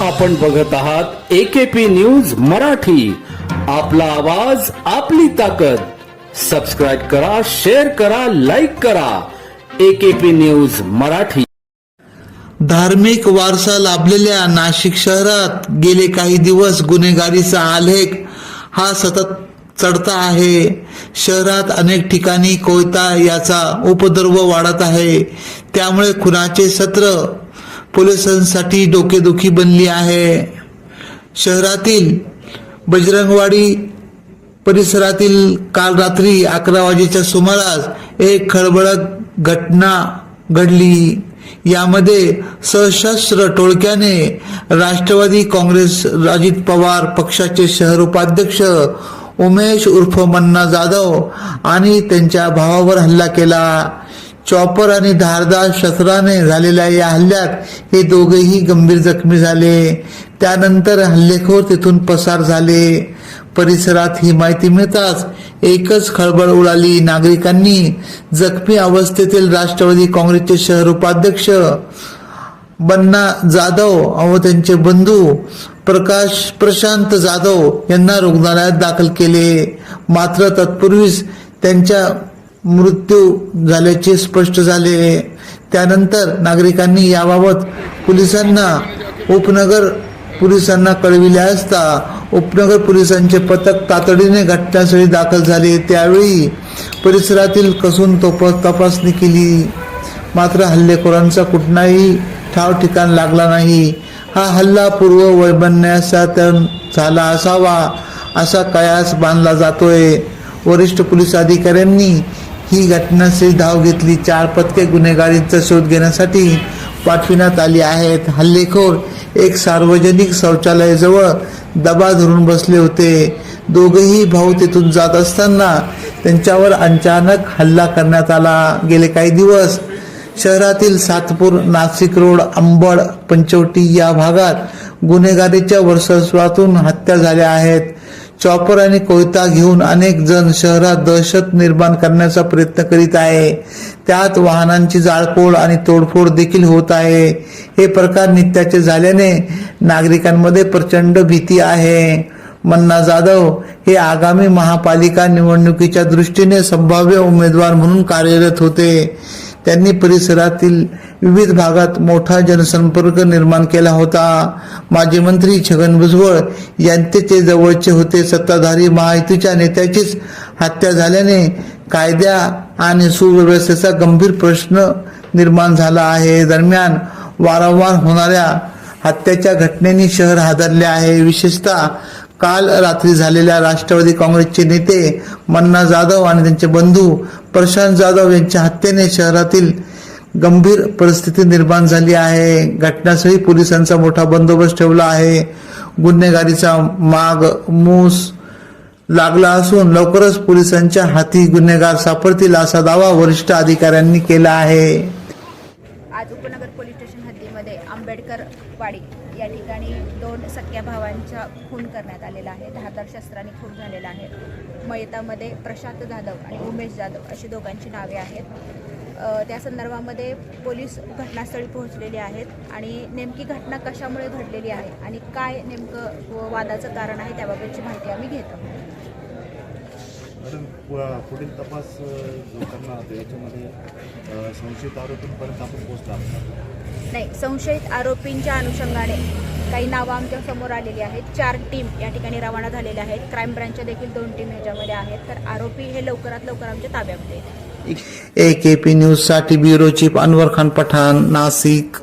आपण बघत आहात एकेपी न्यूज मराठी. आपला आवाज आपली ताकद. सबस्क्राईब करा शेअर करा लाईक करा. AKP news Marathi. धार्मिक वारसा लाभलेल्या नाशिक शहरात गेले काही दिवस गुन्हेगारीचा आलेख हा सतत चढता आहे. शहरात अनेक ठिकाणी कोयता याचा उपद्रव वाढत आहे. त्यामुळे खुनाचे सत्र पोलिसांसाठी डोकेदुखी बनली आहे. शहरातील बजरंगवाडी परिसरातील काल रात्री अकरा वाजेच्या सुमारास एक खळबळत घटना घडली. यामध्ये सशस्त्र टोळक्याने राष्ट्रवादी काँग्रेस अजित पवार पक्षाचे शहर उपाध्यक्ष उमेश उर्फ मन्ना जाधव आणि त्यांच्या भावावर हल्ला केला. चॉपर आणि धारदार शस्त्राने झालेल्या या हल्ल्यात हे दोघेही गंभीर जखमी झाले. त्यानंतर हल्लेखोर तिथून पसार झाले. परिसरात ही माहिती मिळताच एकच खळबळ उडाली. नागरिकांनी जखमी अवस्थेतील राष्ट्रवादी काँग्रेसचे शहर उपाध्यक्ष बन्ना जाधव व त्यांचे बंधू प्रकाश प्रशांत जाधव यांना रुग्णालयात दाखल केले. मात्र तत्पूर्वीच त्यांच्या मृत्यू झाल्याचे स्पष्ट झाले. त्यानंतर नागरिकांनी याबाबत पोलिसांना उपनगर पोलिसांना कळविले असता उपनगर पोलिसांचे पथक तातडीने घटनास्थळी दाखल झाले. त्यावेळी परिसरातील कसून तोप तपासणी केली. मात्र हल्लेखोरांचा कुठलाही ठाव ठिकाण लागला नाही. हा हल्ला पूर्व वैबन्यासातन झाला असावा असा कयास बांधला जातोय. वरिष्ठ पोलीस अधिकाऱ्यांनी ही घटनास्थळी धाव घेतली. चार पथके गुन्हेगारीचा शोध घेण्यासाठी पाठविण्यात आली आहेत. हल्लेखोर एक सार्वजनिक शौचालयाजवळ दबा धरून बसले होते. दोघेही भाऊ तिथून जात असताना त्यांच्यावर अचानक हल्ला करण्यात आला. गेले काही दिवस शहरातील सातपूर नाशिक रोड अंबड पंचवटी या भागात गुन्हेगारीच्या वर्षस्वातून हत्या झाल्या आहेत. चॉपर आणि कोयता घेऊन अनेक जण शहरात दहशत निर्माण करण्याचा प्रयत्न करीत आहे. त्यात वाहनांची जाळपोळ आणि तोडफोड देखील होत आहे. हे प्रकार नित्याचे झाल्याने नागरिकांमध्ये प्रचंड भीती आहे. मन्ना जाधव हे आगामी महापालिका निवडणुकीच्या दृष्टीने संभाव्य उमेदवार म्हणून कार्यरत होते. त्यांनी परिसरातील विविध भागात मोठा जनसंपर्क निर्माण केला होता. माजी मंत्री छगन भुजबळ यांचे ते जवळचे होते. सत्ताधारी महायुतीच्या नेत्याचीच हत्या झाल्याने कायद्या आणि सुव्यवस्थेचा गंभीर प्रश्न निर्माण झाला आहे. दरम्यान वारंवार होणाऱ्या हत्याच्या घटनेने शहर हादरले आहे. विशेषतः काल रात्री झालेल्या राष्ट्रवादी काँग्रेसचे नेते मन्ना जाधव आणि त्यांचे बंधू प्रशांत जाधव यांच्या हत्येने शहरातील गंभीर परिस्थिती निर्माण झाली आहे. घटनास्थळी पोलिसांचा मोठा बंदोबस्त ठेवला आहे. गुन्हेगारीचा माग मूस लागला असून लवकरच पोलिसांच्या हाती गुन्हेगार सापडतील असा दावा वरिष्ठ अधिकाऱ्यांनी केला आहे. आज उपनगर पोलीस स्टेशन हद्दीमध्ये आंबेडकर वाडी या ठिकाणी दोन सख्या भावांचा खून करण्यात आलेला आहे. धातर शस्त्राने खून झालेला आहे. मयतामध्ये प्रशांत जाधव आणि उमेश जाधव अशी दोघांची नावे आहेत. त्या संदर्भामध्ये पोलीस घटनास्थळी पोहोचलेले आहेत आणि नेमकी घटना कशामुळे घडलेली आहे आणि काय नेमकं व वादाचं कारण आहे त्याबाबतची माहिती आम्ही घेतो. पुढील तपास जो करणार याच्यामध्ये संशयित आरोपींपर्यंत आपण पोहोचला नाही संशयित आरोपींच्या अनुषंगाने काही नावं आमच्यासमोर आलेली आहेत. चार टीम या ठिकाणी रवाना झालेल्या आहेत. क्राईम ब्रँचच्या देखील दोन टीम ह्याच्यामध्ये आहेत. तर आरोपी हे लवकरात लवकर आमच्या ताब्यामध्ये ए के पी न्यूजसाठी ब्युरो चीफ अनवर खान पठाण नाशिक